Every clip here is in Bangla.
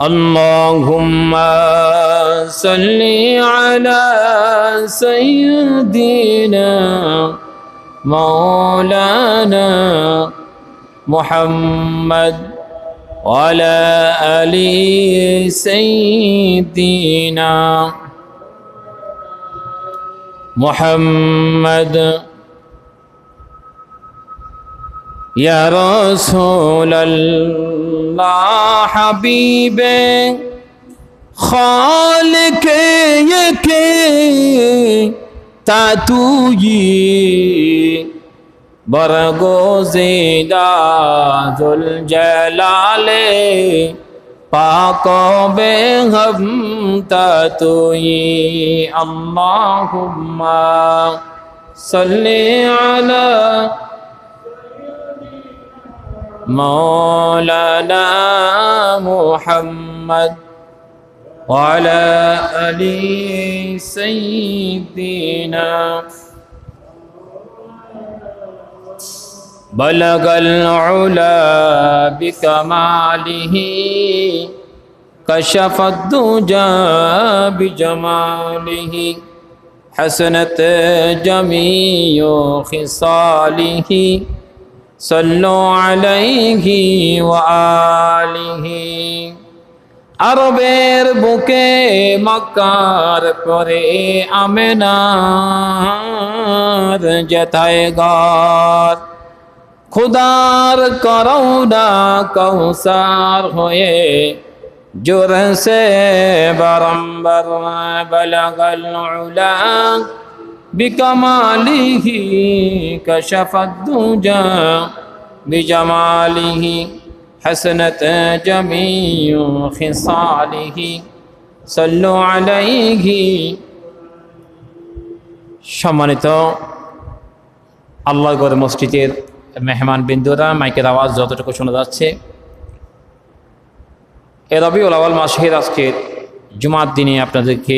اللهم صل على سيدنا مولانا محمد وعلى آل سيدنا محمد يا رسول الله حبيب خالق يك تاتوي برغو زيدا ذو الجلال پاکو بے غم تا اللہم صلی علی مولانا محمد وعلى آل سيدنا بلغ العلا بكماله كشف الدجى بجماله حسنت جميع خصاله. صلوا عليه وآله আরবের বুকে মক্কার পরে আমেনার যেথায় ঘর খুদার করৌনা কৌসার হয়ে জোর সে বারম্বার বলগল উলা بكماله كشف الدجى بجماله حسنت جميع خصاله صلوا عليه সম্মানিত আল্লাহগড় মসজিদের মেহমান বিন্দুরা মাইকের আওয়াজ যতটুকু শোনা যাচ্ছে এ রবিউল আওয়াল মাসের আজকের জুমার দিনে আপনাদেরকে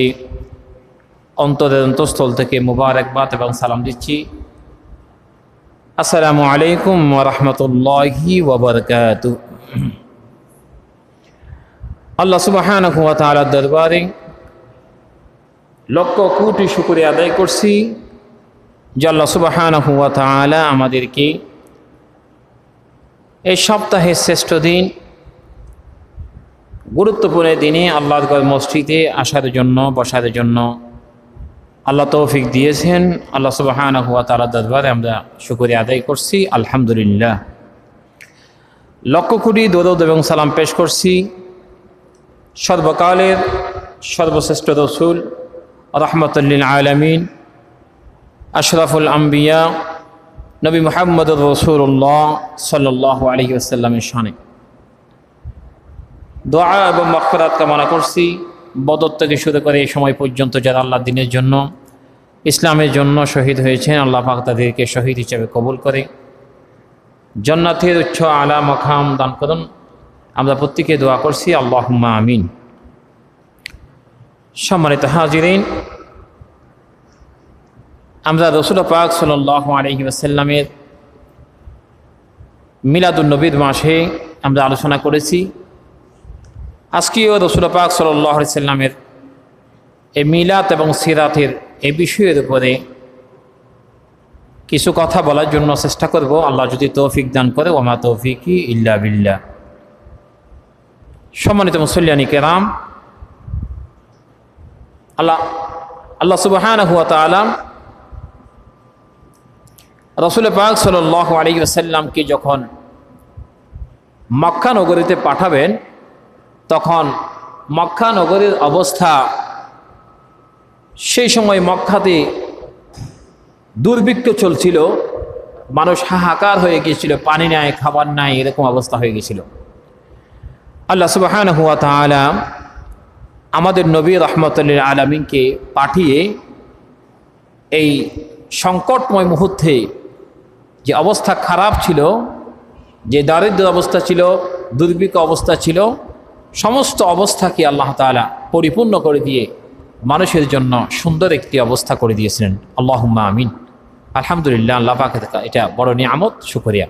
অন্তরের অন্তঃস্থল থেকে মুবারকবাদ এবং সালাম দিচ্ছি। আসসালামু আলাইকুম রহমতুল্লাহি আল্লাহ সুবাহান দরবারে লক্ষ কোটি শুকুরে আদায় করছি যে আল্লাহ সুবাহান আমাদেরকে এই সপ্তাহের শ্রেষ্ঠ দিন, গুরুত্বপূর্ণ দিনে আল্লাহর মসজিদে আসার জন্য, বসার জন্য আল্লাহ তৌফিক দিয়েছেন। আল্লাহ সুবাহান হুয়া তালা দরবারে আমরা শুকুরিয়া আদায় করছি। আলহামদুলিল্লাহ। লক্ষ কোটি দৌদ এবং সালাম পেশ করছি। সর্বকালের সর্বশ্রেষ্ঠ রসুল রহমতুল্লিন আলমিন, আশরাফুল আম্বিয়া, নবী মোহাম্মদ রসুল্লাহ সাল্লাহ আলহি আসাল্লামের শানে দোয়া এবং মকফরাত কামনা করছি। বদর থেকে শুরু করে এই সময় পর্যন্ত যারা আল্লাহ দিনের জন্য, ইসলামের জন্য শহীদ হয়েছেন, আল্লাহ পাক তাদেরকে শহীদ হিসেবে কবুল করে। জন্নাথের উচ্চ আলা মখাম দান করুন। আমরা প্রত্যেকে দোয়া করছি আল্লাহ আমিন। সম্মানিত হাজিরিন, আমরা রসুল পাক সাল্লাহ আলহি আসাল্লামের মিলাদুলনবীর মাসে আমরা আলোচনা করেছি। আজকেও রসুল পাক সাল্লাহ সাল্লামের এই মিলাত এবং সিরাতের এই বিষয়ের উপরে কিছু কথা বলার জন্য চেষ্টা করব। আল্লাহ যদি তৌফিক দান করে, ওমা তৌফিকি ইল্লা বিল্লা সম্মানিত মুসল্লিয়ানি কেরাম, আল্লাহ আল্লাহ সুবাহান হুয়া তালাম রসুল পাক সাল আলী আসাল্লামকে যখন মক্কা নগরীতে পাঠাবেন তখন মক্কা নগরীর অবস্থা সেই সময় মক্কাতে দুর্ভিক্ষ চলছিল। মানুষ হাহাকার হয়ে গিয়েছিল, পানি নাই, খাবার নাই, এরকম অবস্থা হয়ে গেছিল আল্লাহ সুবাহান হুয়া তালা আমাদের নবী রহমতুল্লিল আলমিনকে পাঠিয়ে এই সংকটময় মুহূর্তে যে অবস্থা খারাপ ছিল, যে দারিদ্র অবস্থা ছিল, দুর্ভিক্ষ অবস্থা ছিল সমস্ত অবস্থাকে আল্লাহ তালা পরিপূর্ণ করে দিয়ে মানুষের জন্য সুন্দর একটি অবস্থা করে দিয়েছিলেন। আল্লাহুম্মা আমিন। আলহামদুলিল্লাহ, আল্লাহ পাকে এটা বড় নিয়ামত, শুকরিয়া।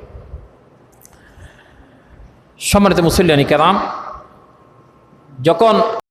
সম্মানিত মুসল্লানি কেরাম যখন